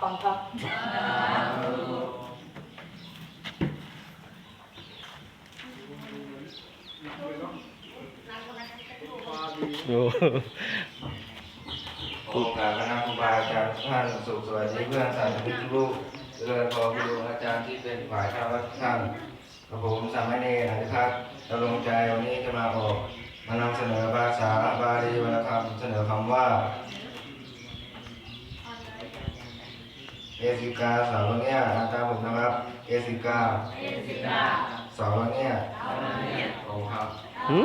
ก่อนครับโอ้โอกาสคณะครูบาอาจารย์ท่านสุขสวัสดีเพื่อนสาธุทุกลูกเจริญพรครูอาจารย์ที่เป็นฝ่ายข้าราชการกระผมสามเณรอธิพัฒน์ดำรงใจวันนี้จะมาออกมานำเสนอภาษาบาลีวรรณคำเสนอคำว่า เอสิกาสาวเนี่ยอาตามผมนะครับ เอสิกาสาวเนี่ยขอบคุณครับหึ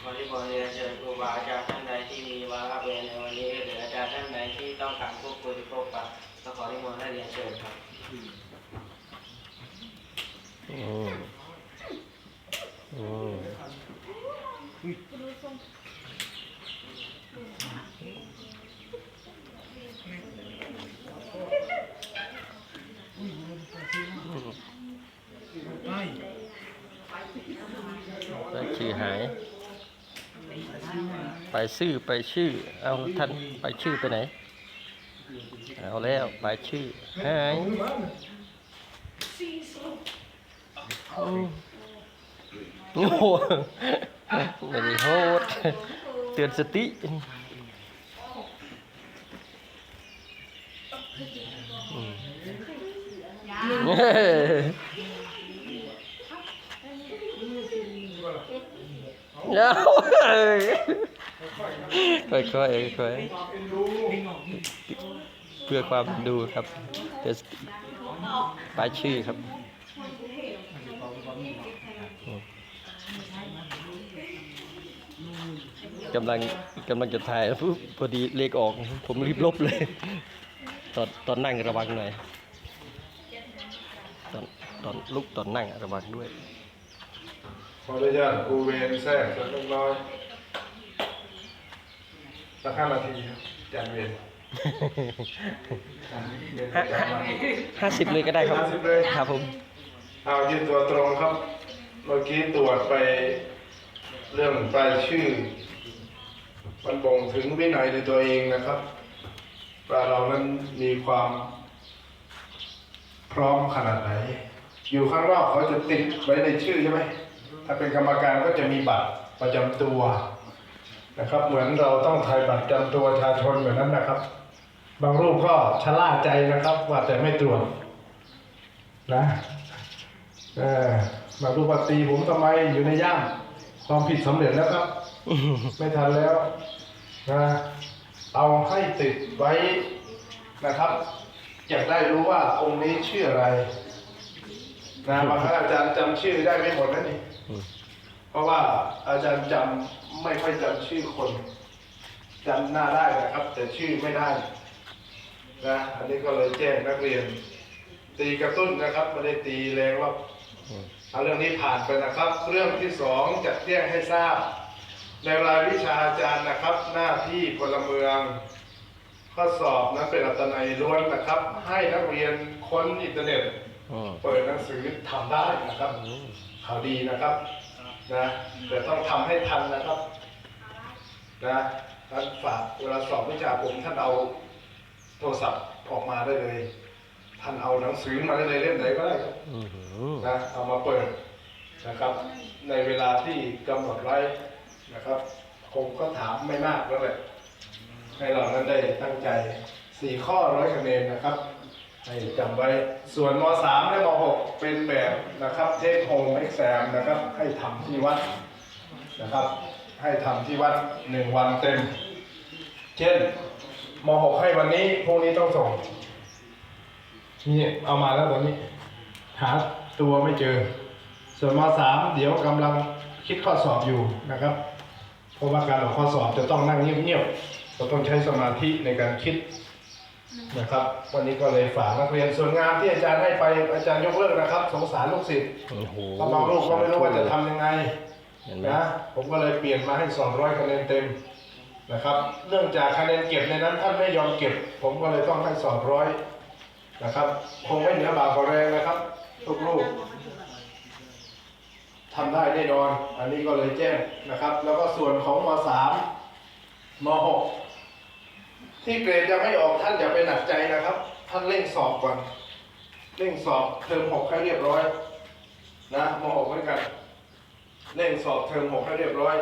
ขอที่ขอเรียนเชิญครูบาอาจารย์ท่านใดที่มีวาระเวรในวันนี้หรืออาจารย์ท่านใดที่ต้องการพูดคุยหรือพบปะก็ขอที่มนต์ให้เรียนเชิญครับโอ้โอ้ไปชื่อหาย ไปชื่อไปชื่อ เอาท่านไปชื่อไปไหน เอาแล้วไปชื่อหาย โอ้โหไม่ได้โหดเตือนสติอืมเฮ้เอาค่อยๆค่อยๆเพื่อความดูครับเตือนสปลายชื่อครับ กำลังกำลังจะถ่ายปุ๊บพอดีเลขออก ผมรีบลบเลย ตอนตอนนั่งระวังหน่อย ตอนตอนลุกตอนนั่งระวังด้วย ขออนุญาตครูเวนแทรกสักเล็กน้อยสักห้านาทีครับจานเวนเดินประจำวันห้าสิบเลยก็ได้ครับ50เลยครับผมเอายืนตัวตรงครับ เมื่อกี้ตรวจไปเรื่องรายชื่อ มันบ่งถึงวินัยในตัวเองนะครับว่าเรานั้นมีความพร้อมขนาดไหน อยู่ข้างนอกเขาจะติดไว้ในชื่อใช่ไหมถ้าเป็นกรรมการก็จะมีบัตรประจำตัวนะครับ เหมือนเราต้องถ่ายบัตรประจำตัวประชาชนเหมือนนั้นนะครับ บางรูปก็ชะล่าใจนะครับ ว่าแต่ไม่ตรวจนะเออบางรูปว่าตีผมทำไมอยู่ในย่ามความผิดสำเร็จแล้วครับ ไม่ทันแล้วนะเอาให้ติดไว้นะครับอยากได้รู้ว่าองค์นี้ชื่ออะไรนะบางครั้งอาจารย์จำชื่อได้ไม่หมดนะนี่อืมเพราะว่าอาจารย์จำไม่ค่อยจำชื่อคนจำหน้าได้นะครับ แต่ชื่อไม่ได้นะอันนี้ก็เลยแจ้งนักเรียน ตีกระตุ้นนะครับไม่ได้ตีแรงว่าอืมเอาเรื่องนี้ผ่านไปนะครับ เรื่องที่สองจะแจ้งให้ทราบ ในรายวิชาอาจารย์นะครับ หน้าที่พลเมือง ข้อสอบนั้นเป็นอัตนัยล้วนนะครับ ให้นักเรียนค้นอินเทอร์เน็ตอืมเปิดหนังสือทำได้นะครับข่าวดีนะครับนะแต่ต้องทำให้ทันนะครับนะท่านฝากเวลาสอบวิชาผมท่านเอาโทรศัพท์ออกมาได้เลย ท่านเอาหนังสือมาได้เลยเล่มไหนก็ได้ครับอืมนะเอามาเปิดนะครับ ในเวลาที่กำหนดไว้ นะครับ คงก็ถามไม่มากแล้วแหละให้เรานั้นได้ตั้งใจสี่ข้อร้อยคะแนนนะครับ ให้จำไว้ ส่วนม .3 และม .6 เป็นแบบนะครับ เทคโฮมเอ็กซมนะครับ ให้ทำที่วัดนะครับ ให้ทำที่วัดหนึ่งวันเต็ม เช่นม .6 ให้วันนี้พรุ่งนี้ต้องส่งนี่เอามาแล้วตอนนี้ หาตัวไม่เจอ ส่วนม .3 เดี๋ยวกำลังคิดข้อสอบอยู่นะครับ ราะว่าการออกข้อสอบจะต้องนั่งเงียบๆเราต้องใช้สมาธิในการคิดนะครับ วันนี้ก็เลยฝากนักเรียนส่วนงานที่อาจารย์ให้ไปอาจารย์ยกเลิกนะครับ สงสารลูกศิษย์โอ้โหเพราะบางลูกก็ไม่รู้ว่าจะทำยังไงเห็นไหมนะผมก็เลยเปลี่ยนมาให้200คะแนนเต็มนะครับ เนื่องจากคะแนนเก็บในนั้นท่านไม่ยอมเก็บ ผมก็เลยต้องให้200นะครับ คงไม่เหนือบากกว่าแรงนะครับ ทุกลูก ทำได้แน่นอน อันนี้ก็เลยแจ้งนะครับ แล้วก็ส่วนของมสามมหกที่เกรดจะไม่ออกท่านอย่าไปหนักใจนะครับ ท่านเร่งสอบก่อน เร่งสอบเทอมหกให้เรียบร้อย นะมหกเหมือนกัน เร่งสอบเทอมหกให้เรียบร้อย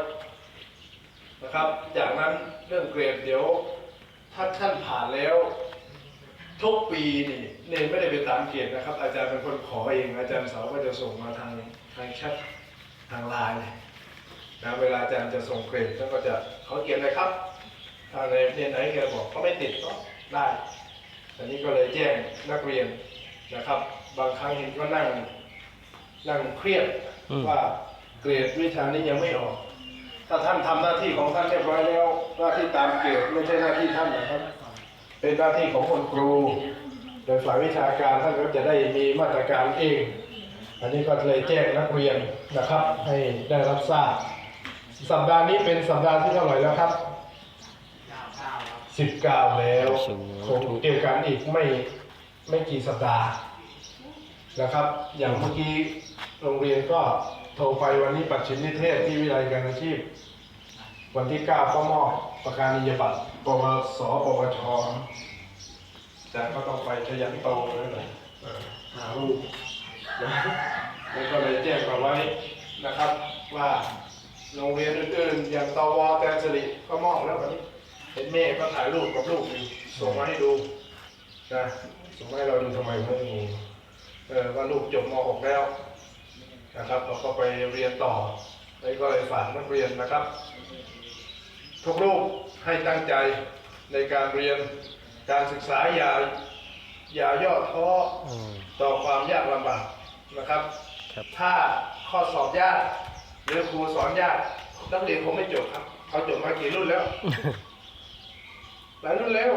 นะครับ จากนั้นเรื่องเกรดเดี๋ยวถ้าท่านผ่านแล้ว ทุกปีนี่เนนไม่ได้ไปตามเกรดนะครับ อาจารย์เป็นคนขอเองอาจารย์เสาก็จะส่งมาทางทางแชท ทางไลน์นะเวลาอาจารย์จะส่งเกรดท่านก็จะขอเกรดเลยครับถ้าในเรียนไหนแกบอกเขาไม่ติดก็ได้อันนี้ก็เลยแจ้งนักเรียนนะครับ บางครั้งเห็นก็นั่งนั่งเครียดอืมว่าเกรดวิชานี้ยังไม่ออก ถ้าท่านทำหน้าที่ของท่านเรียบร้อยแล้วหน้าที่ตามเกรดไม่ใช่หน้าที่ท่านนะครับ เป็นหน้าที่ของคนครู โดยฝ่ายวิชาการท่านก็จะได้มีมาตรการเอง อันนี้ก็เลยแจ้งนักเรียนนะครับ ให้ได้รับทราบ สัปดาห์นี้เป็นสัปดาห์ที่เท่าไหร่แล้วครับ19แล้วคงเกี่ยวกันอีกไม่ไม่กี่สัปดาห์นะครับ อย่างเมื่อกี้โรงเรียนก็โทรไปวันนี้ปัดชิมนิเทศที่วิทยาลัยการอาชีพ วันที่9ก็มอบประกาศนียบัตรปวสปวชอาจารย์ก็ต้องไปชยันโตนั่นแหละหารูป แล้วก็เลยแจ้งมาไว้นะครับว่าโรงเรียนอื่นๆอย่างตวแตนสิริก็มอบแล้ววันนี้เห็นแม่ก็ถ่ายรูปกับลูกอยู่ส่งมาให้ดูนะส่งมาให้เราดูทำไมไม่มีเออว่าลูกจบม .6 แล้วนะครับเราก็ไปเรียนต่อแล้วก็เลยฝากนักเรียนนะครับ ทุกลูกให้ตั้งใจในการเรียนการศึกษาอย่าอย่าย่อท้อต่อความยากลำบาก นะครับครับ ถ้าข้อสอบยากหรือครูสอนยากนักเรียนคงไม่จบครับเขาจบมากี่รุ่นแล้ว หลายรุ่นแล้ว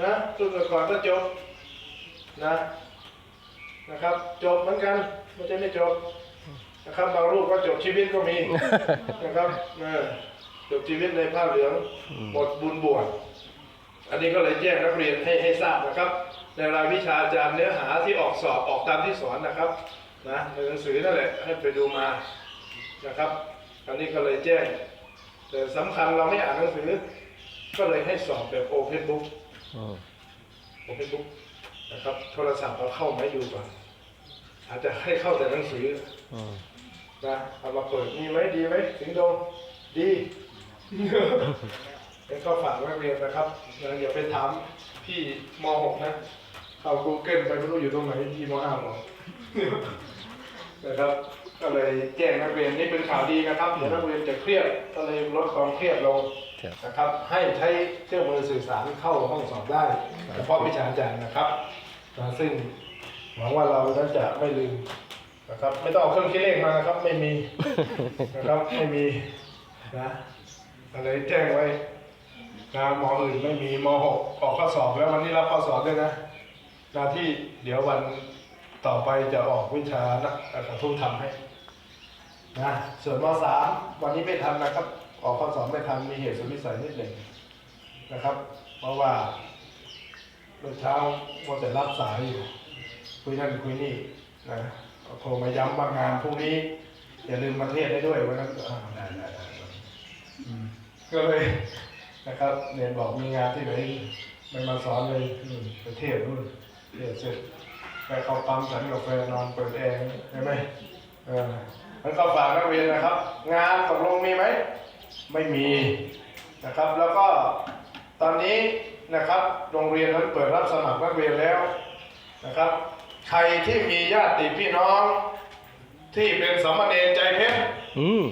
นะรุ่นก่อนก็จบนะนะครับ จบเหมือนกันไม่ใช่ไม่จบนะครับบางรูปก็จบชีวิตก็มีนะครับเออจบชีวิตในผ้าเหลืองอืมหมดบุญบวชอันนี้ก็เลยแจ้งนักเรียนให้ให้ทราบนะครับ ในรายวิชาอาจารย์เนื้อหาที่ออกสอบออกตามที่สอนนะครับนะในหนังสือนั่นแหละให้ไปดูมานะครับอันนี้ก็เลยแจ้ง แต่สำคัญเราไม่อ่านหนังสือ ก็เลยให้สอบแบบโอเพนบุ๊กโอเพนบุ๊กนะครับโทรศัพท์เราเข้าไหมดูก่อนอาจจะให้เข้าแต่หนังสืออนะเอามาเปิดมีไหมดีไหมสิงโดงดีแล้วก็ฝากนักเรียนนะครับอย่าไปถามพี่ม .6 นะ เข้า Google ไปไม่รู้อยู่ตรงไหนพี่ม .5 หรอกนะครับก็เลยแจ้งนักเรียนนี่เป็นข่าวดีนะครับเดี๋ยวนักเรียนจะเครียดก็เลยลดความเครียดลงครับนะครับ ให้ใช้เครื่องมือสื่อสารเข้าห้องสอบได้เฉพาะวิชาอาจารย์นะครับนะซึ่งหวังว่าเรานั้นจะไม่ลืมนะครับ ไม่ต้องเอาเครื่องคิดเลขมานะครับ ไม่มีนะครับไม่มีนะอะไรแจ้งไว้นะมออื่นไม่มีมหกออกข้อสอบแล้ววันนี้รับข้อสอบด้วยนะ หน้าที่เดี๋ยววันต่อไปจะออกวิชานะกระทุ่มทำให้นะส่วนมสามวันนี้ไม่ทันนะครับ ออกข้อสอบไม่ทันมีเหตุสุดวิสัยนิดหนึ่งนะครับ เพราะว่าเมื่อเช้าว่าแต่รับสายอยู่ คุยนั่นคุยนี่นะโทรมาย้ำว่างานพรุ่งนี้ อย่าลืมมาเทศให้ด้วยวันนั้นก็เลยนะครับเรียนบอกมีงานที่ไหนไม่มาสอนเลยอืมไปเทศนู่น เทศเสร็จไปเข้าปั๊มฉันกาแฟนอนเปิดแอร์ใช่ไหมเออมันก็ฝากนักเรียนนะครับ งานตกลงมีไหม ไม่มีนะครับ แล้วก็ตอนนี้นะครับโรงเรียนนั้นเปิดรับสมัครนักเรียนแล้วนะครับ ใครที่มีญาติพี่น้อง ที่เป็นสามเณรใจเพชรอืม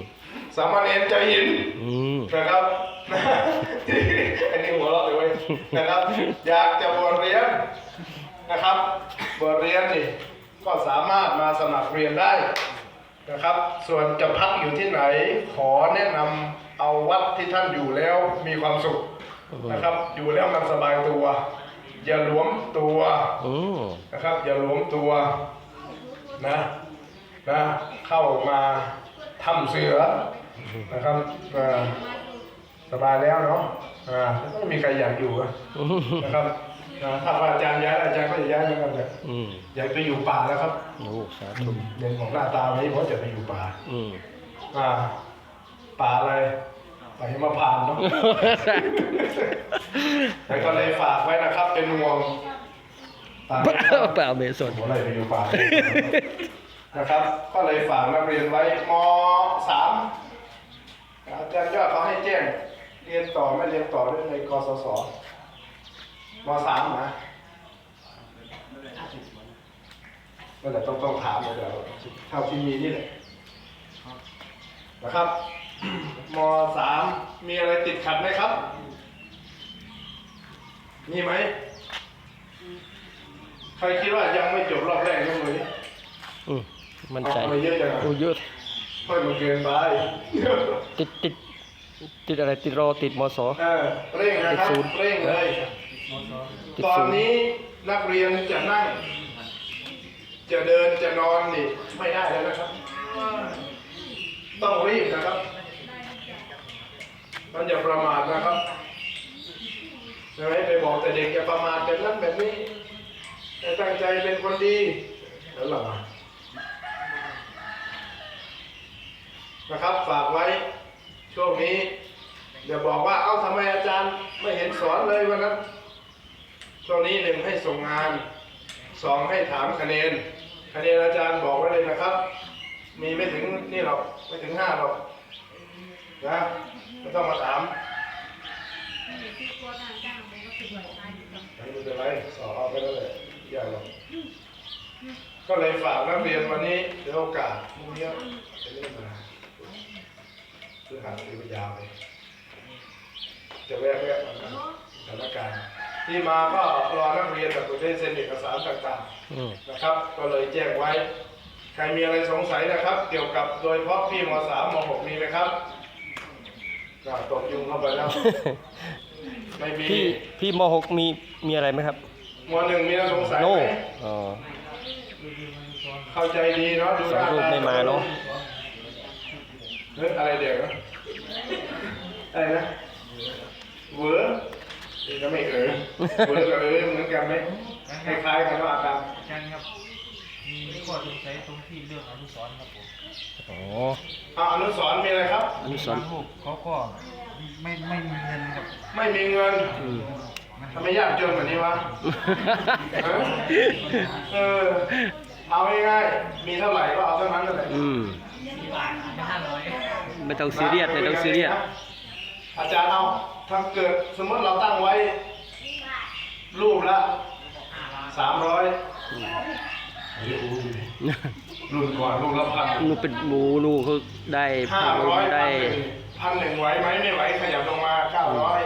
สามเณรใจหินอืมนะครับอันนี้หัวเราะเลยเว้ยนะครับ อยากจะบวชเรียน นะครับบวชเรียนนี่ก็สามารถมาสมัครเรียนได้นะครับ ส่วนจะพักอยู่ที่ไหนขอแนะนำเอาวัดที่ท่านอยู่แล้วมีความสุขนะครับ อยู่แล้วมันสบายตัว อย่าหลวมตัวอืมนะครับ อย่าหลวมตัวนะนะเข้ามาถ้ำเสือนะครับอ่าสบายแล้วเนาะอ่าไม่มีใครอยากอยู่อะนะครับนะ ถ้าว่าอาจารย์ย้ายอาจารย์ก็จะย้ายเหมือนกันเลยอืมอยากไปอยู่ป่าแล้วครับโอ้สาธุเรียนของหน้าตาวันนี้เพราะจะไปอยู่ป่า อืมอ่า ป่าอะไรป่าหิมพานต์เนาะแล้วก็เลยฝากไว้นะครับ เป็นห่วงป่าเปล่าเมสนผมอะไรไปอยู่ป่านะครับ ก็เลยฝากนักเรียนไว้มสามอาจารย์ยอดเขาให้แจ้งเรียนต่อไม่เรียนต่อได้ในกศศ มสามนะนั่นแหละต้องต้องถามเลยเดี๋ยวเท่าที่มีนี่แหละนะครับมสามมีอะไรติดขัดไหมครับ มีไหม ใครคิดว่ายังไม่จบรอบแรกยกมือดิอืมมั่นใจเอามาเยอะจังอะ โอ้เยอะ ค่อยมาเกินไป ติดติดติดอะไรติดรอติดมส เออเร่งนะครับติดศูนย์เร่งเลย ตอนนี้นักเรียนจะนั่ง จะเดินจะนอนนี่ไม่ได้แล้วนะครับ ต้องรีบนะครับมันอย่าประมาทนะครับใช่ไหมไปบอกแต่เด็กอย่าประมาทแบบนั้นแบบนี้ให้ตั้งใจเป็นคนดีแล้วหรอนะครับฝากไว้ช่วงนี้อย่าบอกว่าเอ้าทำไมอาจารย์ไม่เห็นสอนเลยวันนั้น ช่วงนี้หนึ่งให้ส่งงานสองให้ถามคะแนนคะแนนอาจารย์บอกไว้เลยนะครับ มีไม่ถึงนี่หรอกไม่ถึงห้าหรอกนะไม่ต้องมาถามไม่เป็นไรสอบเอาไปแล้วเลยอย่าหรอกก็เลยฝากนักเรียนวันนี้เดี๋ยวโอกาสพรุ่งนี้จะเล่นมาคือหาซื้อยาวเลยจะแวะแวะมาสถานการณ์ ที่มาก็รอนักเรียนแบบประเภทเซ็นเอกสารต่างอืม ๆนะครับ ก็เลยแจ้งไว้ ใครมีอะไรสงสัยนะครับ เกี่ยวกับโดยเฉพาะพี่มสามมหกมีไหมครับอ่าตกยุงเข้าไปแล้ว ไม่มีพี่พี่มหกมีมีอะไรไหมครับมหนึ่งมีอะไรสงสัยโน่ไหมอ๋อเข้าใจดีเนาะดูหสองน้ารูปตาไม่มาเนอะเฮ้ยอะไรเด็กนะอะไรนะเวอร์ นี่ก็ไม่เออเวอร์กับเออเหมือนกันไหมคล้ายๆกันว่าอาการอาจารย์ครับ มีข้อสงสัยตรงที่เรื่องอนุสรณ์ครับผมอ๋ออ่าอนุสรณ์มีอะไรครับ อนุสรบางณ์รูปเขาก็ไม่ไม่มีเงินครับไม่มีเงินอืมทำไมยากจนแบบนี้วะฮะเออเอาง่ายๆมีเท่าไหร่ก็เอาเท่านั้นเลย อืมไม่ต้องซีเรียสไม่ต้องซีเรียสอาจารย์เอา ถ้าเกิดสมมติเราตั้งไว้รูปละสามร้อยรุ่นก่อนรูปละพันนูเป็นหมูนูเขาได้ห้าพันร้อยได้พันหนึ่งไหวไหมไม่ไหวขยับลงมาเก้าร้อย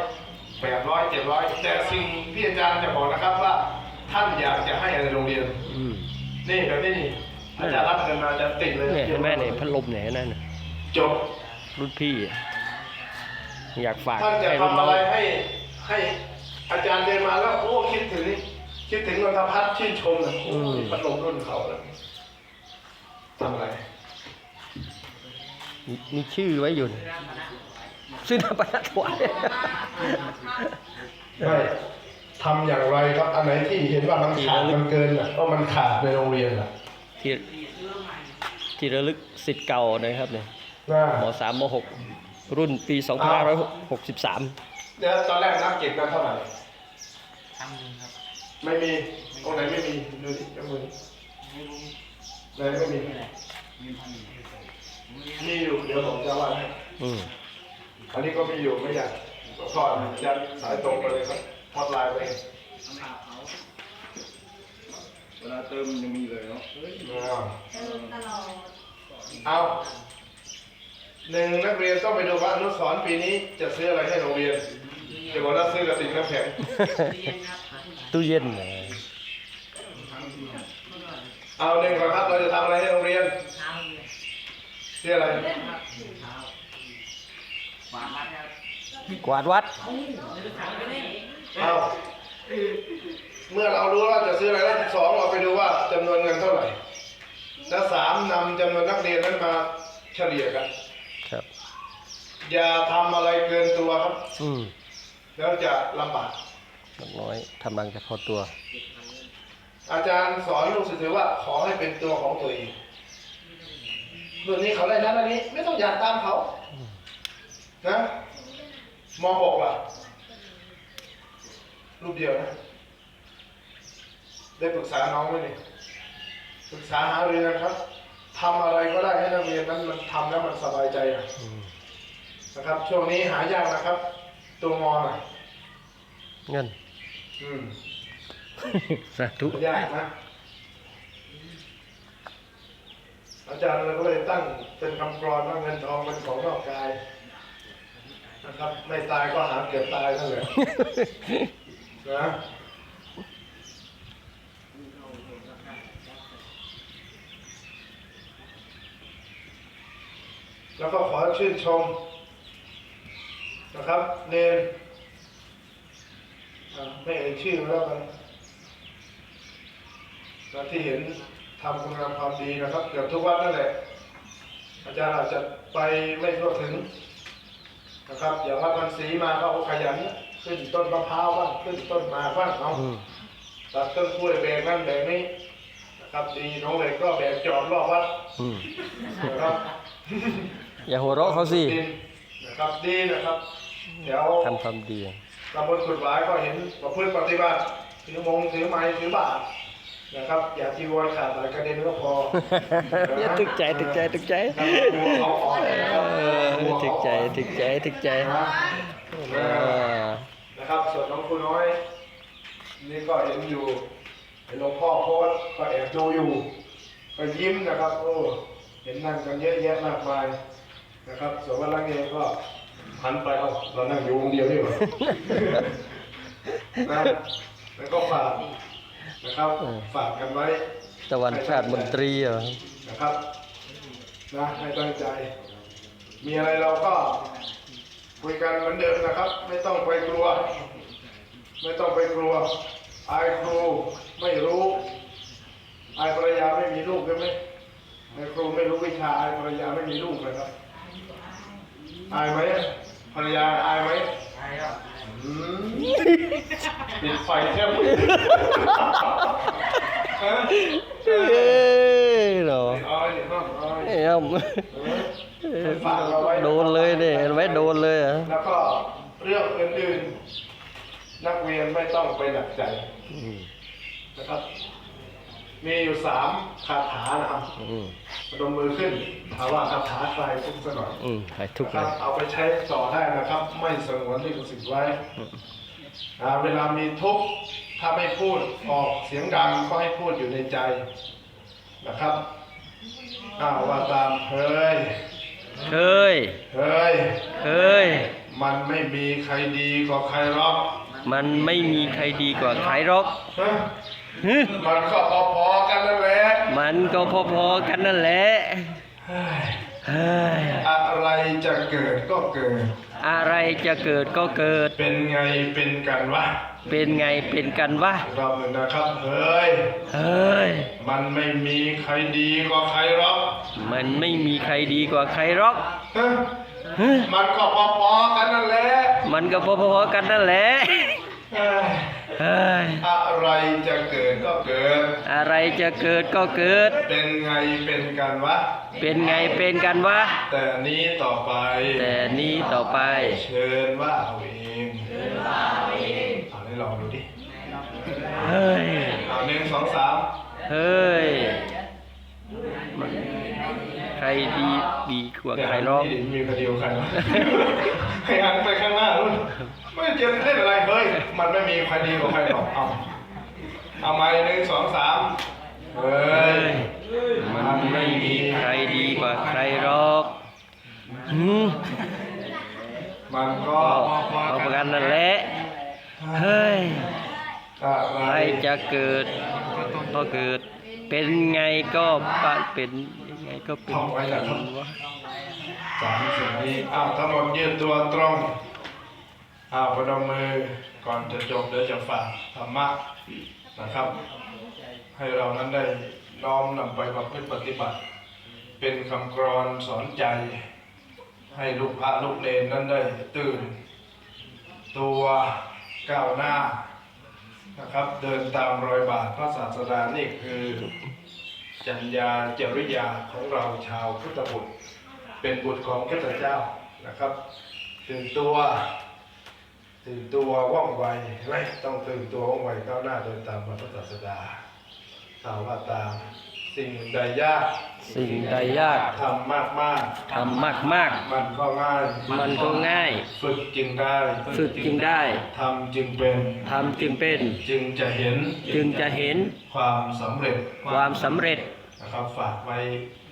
แปดร้อยเจ็ดร้อยแต่สิ่งที่อาจารย์จะบอกนะครับว่า ท่านอยากจะให้อะไรโรงเรียนอืมนี่แบบนี้นี่อาจารย์รับเงินมาอาจารย์ติดเลยเนี่ยเห็นไหมเนี่ยพัดลมเนี่ยนั่นน่ะจบรุ่นพี่ อะอยากฝากท่านจะให้รุ่นทำน้อะองไรให้ให้อาจารย์เดินมาแล้วโอ้คิดถึง คิดถึงนนทพัฒน์ชื่นชมนะโอ้ยพัดลมรุ่นเขาแล้วทำอะไร มีมีชื่อไว้อยู่นี่ซื้อน้ำปลาถวายไม่ทำอย่างไรครับอันไหนที่เห็นว่ามันขาดมันเกินอะก็มันขาดในโรงเรียนอะที่ที่ระลึกสิทธิ์เก่านะครับเนี่ยนะมสามมหก รุ่นปี2563 เดี๋ยวตอนแรกนับเก็บกันเท่าไหร่ทั้งหนึงครับ ไม่มีตรงไหนไม่มีดูดิจมือไหนไม่มีมีอยู่เดี๋ยวผมจะว่าให้อืมอันนี้ก็มีอยู่ไม่อยากทอดยันสายตรงไปเลยครับทอดลายไปเวลาเติมมันยังมีเลยเนาะ เอา หนึ่งนักเรียนต้องไปดูว่าอนุสรณ์ปีนี้จะซื้ออะไรให้โรงเรียนเดี๋ยวบอกว่าซื้อกระติกน้ำแข็งตู้เย็นน่ะเอาหนึ่งก่อนครับเราจะทำอะไรให้โรงเรียนซื้ออะไรกวาดวัดเอาเมื่อเรารู้ว่าจะซื้ออะไรแล้วสองเราไปดูว่าจำนวนเงินเท่าไหร่แล้วสามนำจำนวนนักเรียนนั้นมาเฉลี่ยกันครับ อย่าทำอะไรเกินตัวครับ อืมแล้วจะลำบาก นกน้อยทำรังเฉพาะตัว อาจารย์สอนลูกศิษย์ว่าขอให้เป็นตัวของตัวเองรุ่นนี้เขาได้นั้นอันนี้ ไม่ต้องอยากตามเขานะมหกล่ะ รูปเดียวนะ ได้ปรึกษาน้องไหมนี่ปรึกษาหารือกันครับทำอะไรก็ได้ให้นักเรียนนั้นมันทำแล้วมันสบายใจนะอืม นะครับ ช่วงนี้หายากนะครับ ตัวงอน่ะเงิน อืมสาธุ ยากนะอาจารย์เราก็เลยตั้งเป็นคำกรอนว่าเงินทองเป็นของนอกกายนะครับไม่ตายก็หาเกือบตายนั่นแหละนะแล้วก็ขอชื่นชม นะครับ เนนอะไม่เอ่ยชื่อแล้วกันนะที่เห็นทำคุณงามความดีนะครับเกือบทุกวัดนั่นแหละ อาจารย์อาจจะไปไม่ทั่วถึงนะครับ อย่างวัดพันศรีมาก็เอาขยันขึ้นต้นมะพร้าวบ้างขึ้นต้นหมากบ้างเอาอืมตัดต้นกล้วยแบกนั่นแบกนี้นะครับดีน้องเล็กก็แบกจอบรอบวัดอืมนะครับอย่าหัวเราะเขาสิดินนะครับดีนะครับ แถวทำความดีตำบลขุดหวายก็เห็นประพฤติปฏิบัติถือมงถือไม้ถือบาตรนะครับ อย่าจีวรขาดอะไรกระเด็นก็พออย่าตึกใจตึกใจตึกใจกลัวเขาออกนะครับเออกลัวตึเขากออกใจตึกใจตึกใจนะเอเอออนะครับส่วนน้องครูน้อย นี่ก็เห็นอยู่เห็นหลวงพ่อโพสต์ก็แอบดูอยู่ก็ยิ้มนะครับ โอ้เห็นนั่งกันเยอะแยะมากมายนะครับส่วนวันลังเองก็ หันไปเอ้าเรานั่งอยู่คนเดียวนี่หว่านะแล้วก็ฝากนะครับ ฝากกันไว้ตะวันชาติมนตรีเหรอนะครับนะให้ตั้งใจ มีอะไรเราก็คุยกันเหมือนเดิมนะครับ ไม่ต้องไปกลัว ไม่ต้องไปกลัวอายครูไม่รู้อายภรรยาไม่มีลูกใช่ไหมอายครูไม่รู้วิชาอายภรรยาไม่มีลูกนะครับอายไหม ภรรยาอายไหมอืมปิดไฟแค่มือฮะเอ้ยเหรอเอาไอ้นี่ต้องเอาไอ้เอ้นี่ยเอาโดนเลยเนี่ยเห็นไหมโดนเลยเหรอะแล้วก็เรื่องอื่นๆ นักเรียนไม่ต้องไปหนักใจนะครับ มีอยู่สามคาถานะครับ อืม พนมมือขึ้นถามว่าคาถาใครทุกสักหน่อยอืมหายทุกข์นะเลครับ ยเอาไปใช้ต่อได้นะครับ ไม่สงวนลิขสิทธิ์ไว้อ่าเวลามีทุกข์ถ้าไม่พูดออกเสียงดังก็ให้พูดอยู่ในใจนะครับอ้าวว่าตามเฮ้ยเคย เฮ้ย เคย มันไม่มีใครดีกว่าใครหรอกมันไม่มีใครดีกว่าใครหรอกฮะฮึมันก็พอๆกันนั่นแหละ มันก็พอๆกันนั่นแหละเฮ้ยเฮ้ยอะไรจะเกิดก็เกิด อะไรจะเกิดก็เกิด เป็นไงเป็นกันวะ เป็นไงเป็นกันวะรอบหนึ่งนะครับเฮ้ย เฮ้ย มันไม่มีใครดีกว่าใครหรอก มันไม่มีใครดีกว่าใครหรอกฮะฮึมันก็พอๆกันนั่นแหละ มันก็พอๆกันนั่นแหละ เฮ้ยเฮ้ยอะไรจะเกิดก็เกิด อะไรจะเกิดก็เกิด เป็นไงเป็นกันวะ เป็นไงเป็นกันวะ แต่นี้ต่อไป แต่นี้ต่อไป เชิญว่าเอาเองเชิญว่าเอาเองเอาให้ลองดูดิ เฮ้ยเอาหนึ่งสองสามเฮ้ยใครดีดีกว่าใครหรอกที่มีคดีกับใครวะให้หันไปข้างหน้านู่นไม่เจอเล่นอะไรเฮ้ยมันไม่มีใครดีกว่าใครหรอกเอาเอามาหนึ่งสองสามเฮ้ยมันไม่มีใครดีกว่าใครหรอกหืมมันก็ก็พอกันนั่นแหละเฮ้ยอะไรใครจะเกิดก็เกิด เป็นไงก็ปะเป็นยังไง ก็เป็นท่องไว้และครับวสามสิ่งนี้อ้าวทั้งหมดยืนตัวตรงอ้าวพนมมือก่อนจะจบเดี๋ยวจะฝากธรรมะนะครับ ให้เรานั้นได้น้อมนำไปประพฤติปฏิบัติ เป็นคำกรอนสอนใจ ให้ลูกพระลูกเนนนั้นได้ตื่น ตัวก้าวหน้านะครับ เดินตามรอยบาทพระศาสดานี่คือ จัญญาจริยาของเราชาวพุทธบุตร เป็นบุตรของพระเจ้านะครับตื่นตัวตื่นตัวว่องไวไม่ต้องตื่นตัวว่องไวก้าวหน้าเดินตามพระศาสดาสาวาตาม สิ่งใดยากสิ่งใดยากทำมากมากทำมากมากๆมันก็ง่ายๆมันก็ง่าย ฝึกจึงได้ฝึกจึงได้ทำจึงเป็นทำจึงเป็น จึงจะเห็นจึงจะเห็นความสำเร็จความสำเร็จนะครับฝากไว้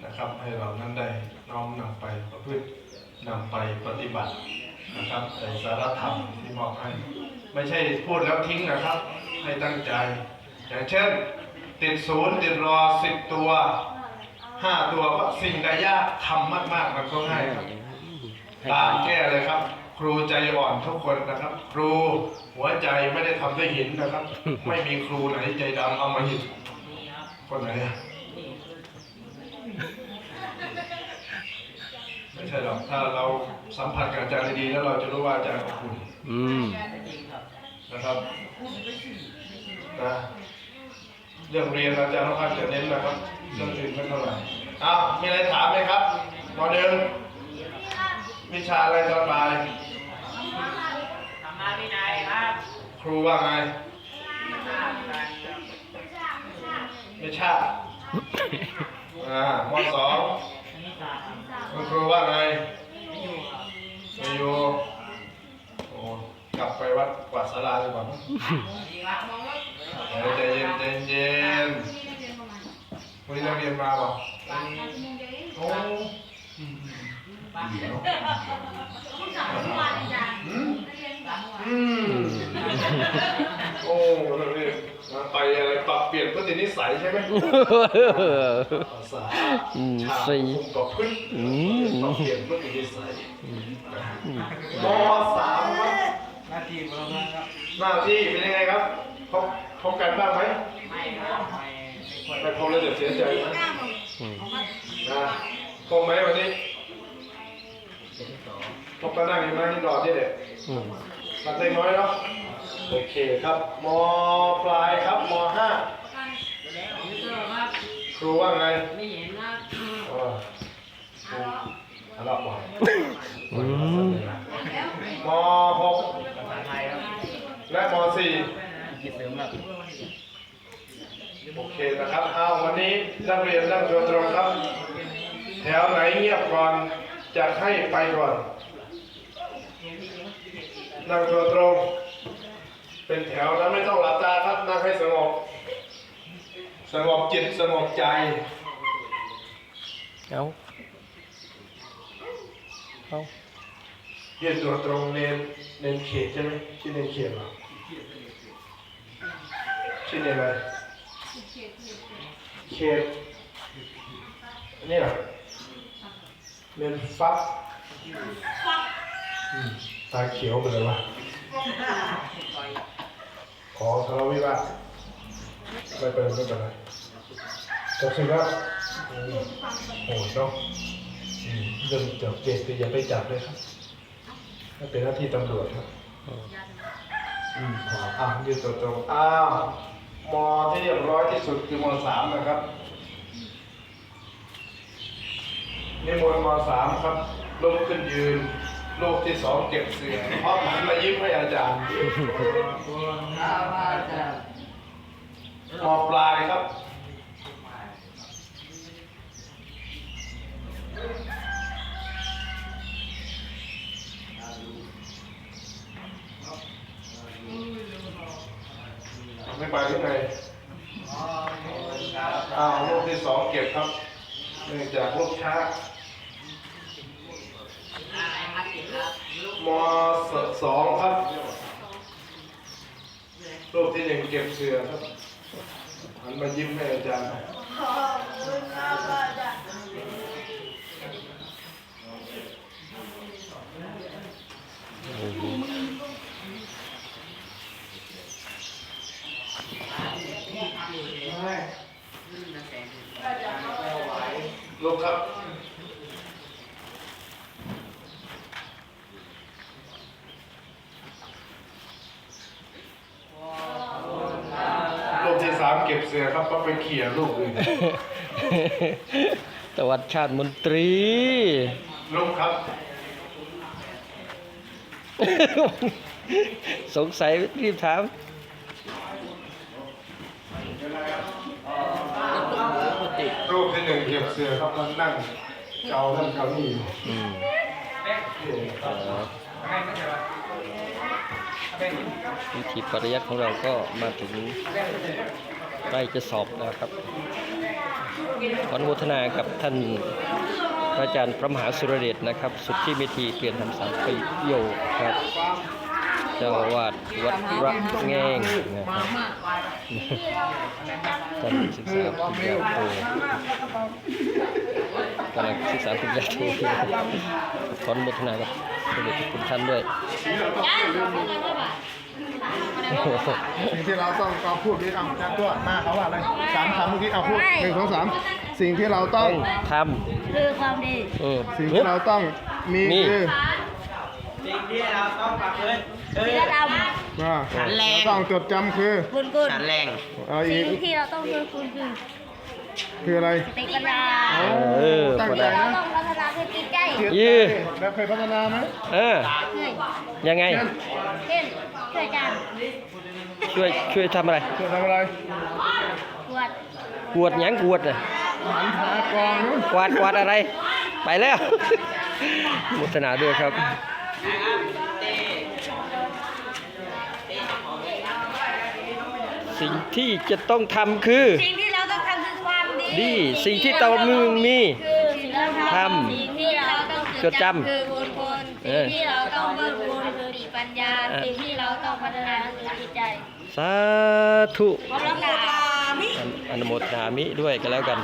นะครับให้เรานั้นได้น้อมนำไปประพฤตินำไปปฏิบัตินะครับในสารธรรมที่มอบให้ ไม่ใช่พูดแล้วทิ้งนะครับ ให้ตั้งใจ อย่างเช่น ติดศูนย์ติดรอสิบตัวห้าตัวก็สิ่งใดยากทำมาก ๆ มันก็ง่ายครับตามแก้เลยครับ ครูใจอ่อนทุกคนนะครับ ครูหัวใจไม่ได้ทำด้วยหินนะครับ ไม่มีครูไหนใจดำเอามาหินคนไหนอะไม่ใช่หรอกถ้าเราสัมผัสกับอาจารย์ดีๆแล้วเราจะรู้ว่าอาจารย์ขอบคุณอืมนะครับนะ เรื่องเรียนอาจารย์ต้องการจะเน้นนะครับเรื่องอื่นไม่เท่าไหร่อ้าวมีอะไรถามไหมครับหมอเดิมวิชาอะไรตอนบ่ายธรรมะวินัยครับครูว่าไงทราบกันไม่ชาอ่ามสองคุณครูว่าไงไม่อยู่โอ้กลับไปวัดกวาดศาลาดีกว่ามั้ง เดี๋ยวใจเย็นใจเย็นวันนี้นักเรียนมาเปล่าโอ้อืมอืมโอ้นักเรียนมาไปอะไรปรับเปลี่ยนพฤตินิสัยใช่ไหมภาษาอืมชาสี่คุมกับพึ่งอืมต้องเปลี่ยนพฤตินิสัยมสามครับหน้าที่ของเราครับหน้าที่เป็นยังไงครับ พบพบกันบ้างไหมไม่ครับไม่ไม่ควรไม่พบแล้วเดี๋ยวเสียใจนะอืมนะพบไหมวันนี้พบกันนั่งอยู่ไหมที่รอที่เด็กอืมมันเล็กน้อยเนาะโอเคครับมปลายครับมห้าครูว่าไงไม่เห็นนะอ๋อครูทะเลาะบ่อยอืมมหกภาษาไทยครับและมสี่ คิดเสริมครับ โอเคนะครับเอาวันนี้นักเรียนนั่งตัวตรงครับ แถวไหนเงียบก่อนจะให้ไปก่อนนั่งตัวตรง เป็นแถวนะไม่ต้องหลับตาครับนั่งให้สงบ สงบจิตสงบใจเอาเอายืนตัวตรงเน้นเน้นเขตใช่ไหมชื่อเน้นเขตเหรอ ชื่อเนอะไรเขตอันนี่เหรอเน้นฟักตาเขียวไปเลยวะขอทะเลาะวิวาทไม่เป็นไรไม่เป็นไรจบสิครับอืมโหดเนาะอืมเรื่องจับเจตอย่าไปจับเลยครับไม่เป็นหน้าที่ตำรวจครับ อืมขออะยืนตัวตรงอ้าว มอที่เรียบร้อยที่สุดคือมสามนะครับนิมนต์มสามครับลุกขึ้นยืนลูกที่สองเก็บเสียงเพราะหันมายิ้มให้อาจารย์มอปลายครับ ไม่ไปหรือไงอ้าวลูกที่สองเก็บครับเนื่องจากลูกช้ามสองครับลูกที่หนึ่งเก็บเสือครับหันมายิ้มให้อาจารย์ ลูกครับเสือครับก็ไปเขี่ยลูกอื่นตวัดชาติมนตรีลูกครับ สงสัยรีบถาม รูปที่หนึ่งเหยียบเสือครับมันนั่งเกาท่านเกานี่อยู่อืมครับวิธีปริยัติของเราก็มาถึงใกล้จะสอบแล้วครับขออนุโมทนากับท่านพระอาจารย์พระมหาสุรเดชนะครับ สุดที่เมธีเปลี่ยนทำสามประโยครับ เจ้าอาวาดวัดระแงงนะครับท่านศึกษาปริญญาโทกำลังศึกษาปริญญาโทขออนุโมทนากับพระเดชพระคุณท่านด้วยสิ่งที่เราต้องต้องพูดนี่เอาจัดตัวมาเขาว่าอะไรสามคำเมื่อกี้เอาพูดหนึ่งสองสามสิ่งที่เราต้องงทคือความดีำสิ่งที่เราต้องมีคือสิ่งที่เราต้องประพฤติคื อศีลธรรมว่าเราต้องจดจำคือบุญคุณฉันแรงอะไรอีสิ่กงที่เราต้องเพิ่มคุณคือคืออะไรสติปัญญาเออ ตั้งพอใจได้เรานะต้องพัฒนาคือจิตใจยื้อแล้วเคยพัฒนาไหมเออ เช่นยังไง เช่นช่วยกันช่วย ช่วยทำอะไรจะทำอะไรตรวจกวดหยังกวดน่ะหันหากองนู้นกวาดกวาดอะไร ไปแล้วมุทนาด้วยครับ สิ่งที่จะต้องทำคือ สิ่งที่เราต้องทำคือความดีดีสิ่งที่เรามึงมีคือศีลธรรมทำสิ่งที่เราต้องจดจำคือบุญคุณเอสิ่อ งที่เราต้องเพิ่มพูนคือสติปัญญาเออสิ่งที่เราต้องพัฒนาคือจิตใจสาธุพร้อมแล้วค่ะ อนุโมทนามิด้วยกันแล้วกัน